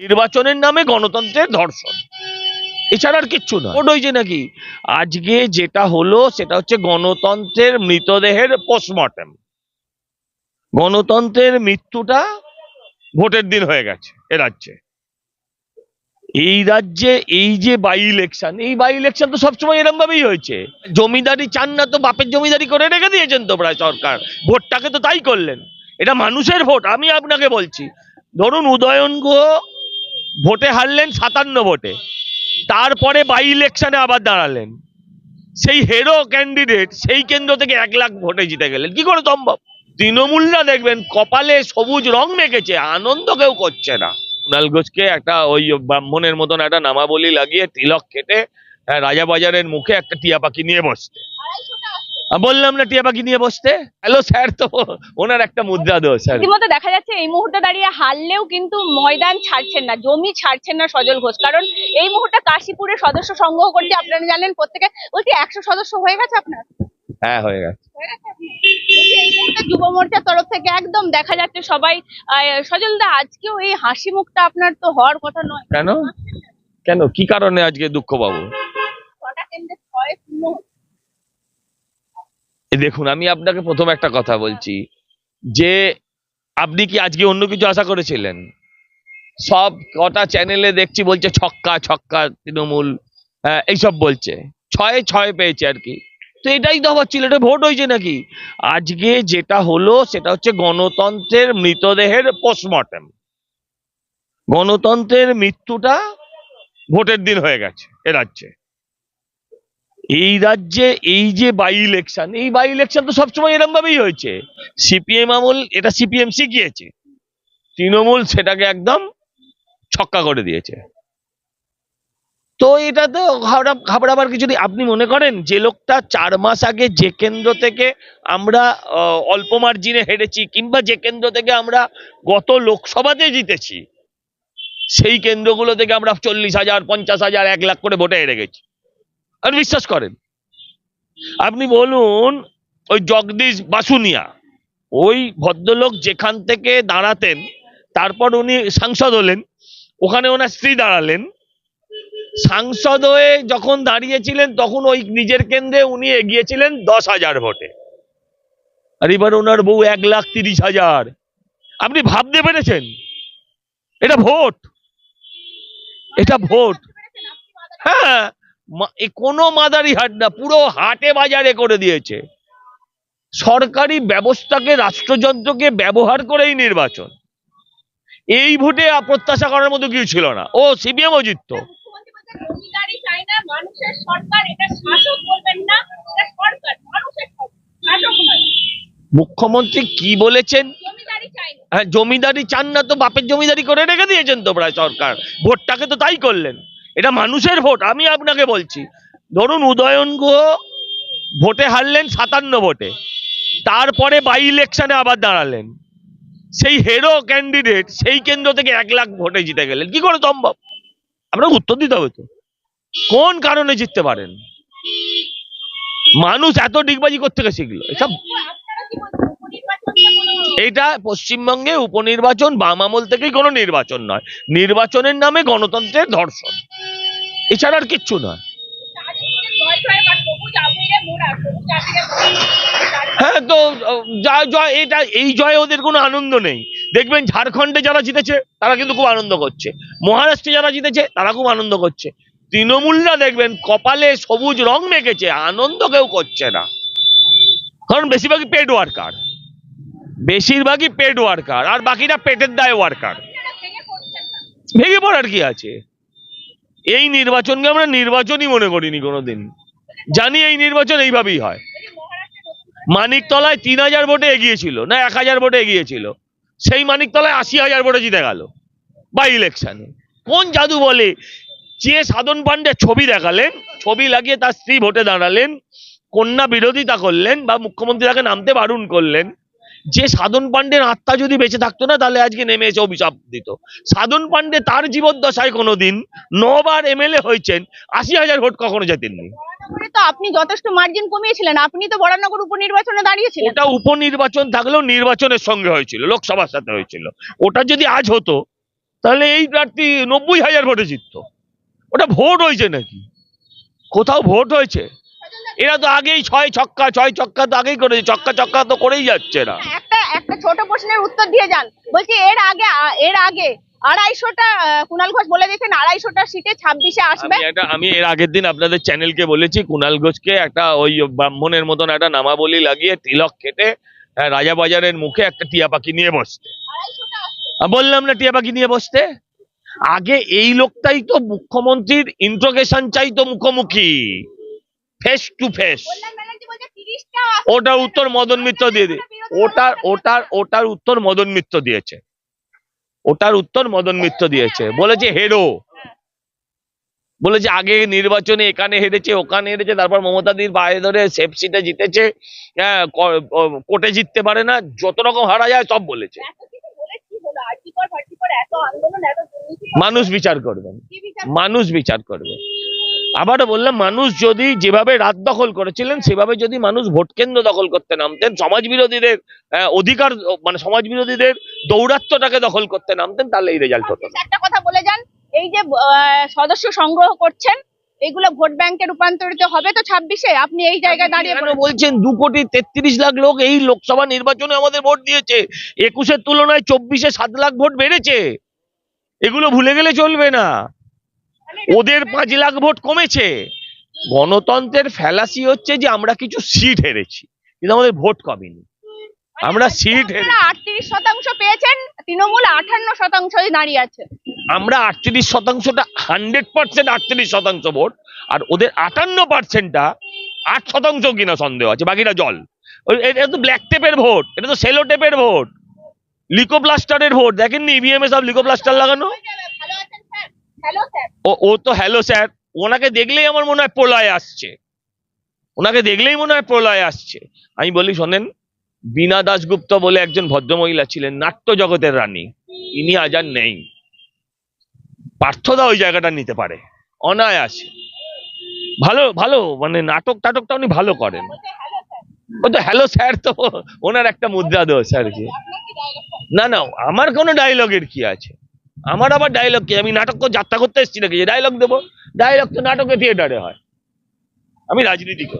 নির্বাচনের নামে গণতন্ত্রের ধর্ষণ। এছাড়া আর কিচ্ছু না ওটা হয়েছে নাকি? আজকে যেটা হলো, সেটা হচ্ছে গণতন্ত্রের মৃতদেহের পোস্টমর্টেম। গণতন্ত্রের মৃত্যুটা ভোটের দিন হয়ে গেছে এ রাজ্যে। এই রাজ্যে এই যে বাই ইলেকশন এই বাই ইলেকশন তো সবসময় এরম ভাবেই হয়েছে। জমিদারি চান না তো বাপের জমিদারি করে রেখে দিয়েছেন তো প্রায় সরকার। ভোটটাকে তো তাই করলেন। এটা মানুষের ভোট, আমি আপনাকে বলছি। ধরুন উদয়ন গুহ ভোটে হারলেন সাতান্ন ভোটে। তারপরে বাই ইলেকশনে আবার দাঁড়ালেন। সেই হেরো ক্যান্ডিডেট সেই কেন্দ্র থেকে এক লাখ ভোটে জিতে গেলেন। কি করে সম্ভব? তৃণমূলরা দেখবেন কপালে সবুজ রং মেখেছে আনন্দ কেউ করছে না। কুণাল ঘোষকে একটা ওই ব্রাহ্মণের মতন একটা নামাবলি লাগিয়ে তিলক কেটে হ্যাঁ, রাজাবাজারের মুখে একটা টিয়া পাখি নিয়ে আহ, বললাম না টিয়া পাখি নিয়ে বসতে। হ্যালো স্যার তো ওনার একটা মুদ্রা দোষ রীতিমতো দেখা যাচ্ছে এই মুহূর্তে দাঁড়িয়ে হারলেও কিন্তু ময়দান ছাড়ছেন না জমি ছাড়ছেন না সজল ঘোষ। কারণ এই মুহূর্তে কাশীপুরের সদস্য সংগ্রহ করতে আপনারা জানেন প্রত্যেকে বলছি একশো সদস্য হয়ে গেছে আপনার? হ্যাঁ হয়ে গেছে। যুব মোর্চার তরফ থেকে একদম দেখা যাচ্ছে সবাই সজল দা আজকেও এই হাসি মুখটা আপনার তো হওয়ার কথা নয়। কেন? কেন? কি কারণে আজকে দুঃখ পাবো? ছটা কেন্দ্রে ছয় শূন্য এই দেখুন আমি আপনাকে প্রথম একটা কথা বলছি। যে আপনি কি আজকে অন্য কিছু আশা করেছিলেন? সব কটা চ্যানেলে দেখছি বলছে ছক্কা ছক্কা তৃণমূল হ্যাঁ, এইসব বলছে। ছয়ে ছয় পেয়েছে আর কি। তো এটাই তো হচ্ছিল এটা ভোট হয়েছে নাকি? আজকে যেটা হলো সেটা হচ্ছে গণতন্ত্রের মৃতদেহের পোস্টমর্টেম গণতন্ত্রের মৃত্যুটা ভোটের দিন হয়ে গেছে এ রাজ্যে। এই রাজ্যে এই যে বাই ইলেকশন এই বাই ইলেকশন তো সবসময় এরম ভাবেই হয়েছে সিপিএম আমল, এটা সিপিএম শিখিয়েছে। তৃণমূল সেটাকে একদম ছক্কা করে দিয়েছে। তো এটা তো ঘাবড়া, ঘাবড়াবার কিছু আপনি মনে করেন, যে লোকটা চার মাস আগে যে কেন্দ্র থেকে আমরা অল্প মার্জিনে হেরেছি, কিংবা যে কেন্দ্র থেকে আমরা গত লোকসভাতে জিতেছি, সেই কেন্দ্রগুলো থেকে আমরা চল্লিশ হাজার, পঞ্চাশ হাজার, এক লাখ করে ভোটে হেরে গেছি। আর বিশ্বাস করেন। আপনি বলুন, ওই জগদীশ বাসুনিয়া, ওই ভদ্রলোক যেখান থেকে দাঁড়াতেন, তারপর উনি সাংসদ হলেন, ওখানে ওনার স্ত্রী দাঁড়ালেন। সাংসদ হয়ে যখন দাঁড়িয়েছিলেন, তখন ওই নিজের কেন্দ্রে উনি এগিয়েছিলেন দশ হাজার ভোটে। আর এবার ওনার বউ এক লাখ তিরিশ হাজার। আপনি ভাবতে পেরেছেন? এটা ভোট। এটা ভোট। হ্যাঁ। কোনো মাদারি হাট না পুরো হাটে বাজারে করে দিয়েছে। সরকারি ব্যবস্থাকে রাষ্ট্রযন্ত্রকে ব্যবহার করেই নির্বাচন। এই ভোটে প্রত্যাশা করার মতো কিছু ছিল না। ও সিপিএম ও জিততো মুখ্যমন্ত্রী কি বলেছেন? হ্যাঁ জমিদারি চান না তো বাপের জমিদারি করে রেখে দিয়েছেন তো প্রায় সরকার। ভোটটাকে তো তাই করলেন। এটা মানুষের ভোট, আমি আপনাকে বলছি। ধরুন উদয়ন গুহ ভোটে হারলেন সাতান্ন ভোটে, তারপরে বাই ইলেকশনে আবার দাঁড়ালেন। সেই হেরো ক্যান্ডিডেট সেই কেন্দ্র থেকে এক লাখ ভোটে জিতে গেলেন। কি করে সম্ভব? আপনাকে উত্তর দিতে হবে তো। কোন কারণে জিততে পারেন? মানুষ এত ডিগবাজি করতে শিখলো? এসব এটা পশ্চিমবঙ্গে উপনির্বাচন বাম আমল থেকেই কোনো নির্বাচন নয়। নির্বাচনের নামে গণতন্ত্রের ধর্ষণ। এছাড়া আর কিচ্ছু নয়। হ্যাঁ তো জয় জয়, এটা, এই জয়ে ওদের কোনো আনন্দ নেই। দেখবেন ঝাড়খণ্ডে যারা জিতেছে, তারা কিন্তু খুব আনন্দ করছে। মহারাষ্ট্রে যারা জিতেছে, তারা খুব আনন্দ করছে। তৃণমূলরা দেখবেন কপালে সবুজ রং মেখেছে, আনন্দ কেউ করছে না। কারণ বেশিরভাগই পেড ওয়ার্কার বেশিরভাগই পেড ওয়ার্কার আর বাকিরা পেটের দায় ওয়ার্কার ভেঙে পড়ার কি আছে? এই নির্বাচনকে আমরা নির্বাচনই মনে করিনি কোনোদিন। জানি এই নির্বাচন এইভাবেই হয়। মানিকতলায় তিন হাজার ভোটে এগিয়েছিল, না এক হাজার ভোটে এগিয়েছিল। সেই মানিকতলায় আশি হাজার ভোটে জিতে গেল বাই ইলেকশনে কোন জাদু বলে? যে সাধন পাণ্ডে ছবি দেখালেন, ছবি লাগিয়ে তার স্ত্রী ভোটে দাঁড়ালেন, কন্যা বিরোধিতা করলেন বা মুখ্যমন্ত্রী তাকে নামতে বারণ করলেন যে সাধন পাণ্ডের আত্মা যদি বেঁচে থাকতো না তাহলে আজকে নেমে এসে অভিশাপ দিত। সাধন পাণ্ডে তার জীবদ্দশায় কোনোদিন নবার এমএলএ হয়েছেন আশি হাজার ভোট কখনো জেতেননি। তো আপনি যথেষ্ট মার্জিন কমিয়েছিলেন আপনি তো বরানগর উপনির্বাচনে দাঁড়িয়েছিলেন। ওটা উপনির্বাচন থাকলেও নির্বাচনের সঙ্গে হয়েছিল লোকসভার সাথে হয়েছিল। ওটা যদি আজ হতো তাহলে এই প্রার্থী নব্বই হাজার ভোটে জিতত। ওটা ভোট হয়েছে নাকি? কোথাও ভোট হয়েছে? এরা তো আগেই ছয় ছক্কা ছয় ছক্কা তো আগেই করেছে ছক্কা ছক্কা তো করেই যাচ্ছে এরা একটা একটা ছোট প্রশ্নের উত্তর দিয়ে যান। বলছি এর আগে এর আগে আড়াইশোটা কুণাল ঘোষ বলে দিয়েছেন আড়াইশোটা সিটে ছাব্বিশে আসবে। আমি এর আগের দিন আপনাদের চ্যানেলকে বলেছি কুণাল ঘোষকে একটা ওই ব্রাহ্মণের মতন একটা নামাবলি লাগিয়ে তিলক কেটে আহ, রাজাবাজারের মুখে একটা টিয়া পাখি নিয়ে বসতে। বললাম না টিয়া পাখি নিয়ে বসতে? আগে এই লোকটাই তো মুখ্যমন্ত্রীর ইন্ট্রোগেশন চাইতো মুখোমুখি। ফেস টু ফেস ওটার উত্তর মদন মিত্র দিয়ে দিয়ে ওটার ওটার ওটার উত্তর মদন মিত্র দিয়েছে। ওটার উত্তর মদন মিত্র দিয়েছে। বলেছে হেরো। বলেছে আগে নির্বাচনে এখানে হেরেছে ওখানে হেরেছে তারপর মমতা মমতাদির বাইরে ধরে সেফ সিটে জিতেছে। হ্যাঁ, ক- ও- কোর্টে জিততে পারে না যত রকম হারা যায় সব বলেছে। মানুষ বিচার করবেন। মানুষ বিচার করবে আবারও বললাম মানুষ যদি যেভাবে রাত দখল করেছিলেন সেভাবে যদি মানুষ ভোট কেন্দ্র দখল করতে নামতেন সমাজ বিরোধীদের অধিকার মানে সমাজ বিরোধীদের দৌরাত্মটাকে দখল করতে নামতেন তাহলে এই রেজাল্ট হতো একটা কথা বলে যান এই যে সদস্য সংগ্রহ করছেন এগুলো ভোট ব্যাংকে রূপান্তরিত হবে তো ছাব্বিশে? আপনি এই জায়গায় দাঁড়িয়ে বলছেন দু কোটি তেত্রিশ লাখ লোক এই লোকসভা নির্বাচনে আমাদের ভোট দিয়েছে একুশের তুলনায় চব্বিশে সাত লাখ ভোট বেড়েছে। এগুলো ভুলে গেলে চলবে না। ওদের পাঁচ লাখ ভোট কমেছে। গণতন্ত্রের ফ্যালাসি হচ্ছে যে আমরা কিছু সিট হেরেছি কিন্তু আমাদের ভোট কমেনি। আমরা সিট আটত্রিশ শতাংশ পেয়েছেন তৃণমূল আঠান্ন শতাংশ দাঁড়িয়ে আছে। আমরা আটত্রিশ শতাংশটা হান্ড্রেড পার্সেন্ট আটত্রিশ শতাংশ ভোট আর ওদের আটান্ন পার্সেন্টটা আট শতাংশ কিনা সন্দেহ আছে বাকিটা জল। এটা তো ব্ল্যাক টেপের ভোট এটা তো সেলো টেপের ভোট লিকোপ্লাস্টারের ভোট। দেখেননি ইভিএম এ সব লিকোপ্লাস্টার লাগানো ভালো আছেন স্যার হ্যালো স্যার ও ও তো হ্যালো স্যার ওনাকে দেখলেই আমার মনে হয় প্রলয় আসছে। ওনাকে দেখলেই মনে হয় প্রলয় আসছে। আমি বলি শোনেন বীণা দাশগুপ্ত বলে একজন ভদ্রমহিলা ছিলেন নাট্য জগতের রানী। ইনি আজ আর নেই। পার্থদা ওই জায়গাটা নিতে পারে। অনায়াসে। ভালো ভালো মানে নাটক টাটকটা উনি ভালো করেন। ও তো হ্যালো স্যার তো ওনার একটা মুদ্রা দোষ আর কি? না না আমার কোনো ডায়লগের কি আছে? আমার আবার ডায়লগ কি? আমি নাটক যাত্রা করতে এসেছি নাকি? যে ডায়লগ দেবো। ডায়লগ তো নাটকে থিয়েটারে হয়। আমি রাজনীতি করি।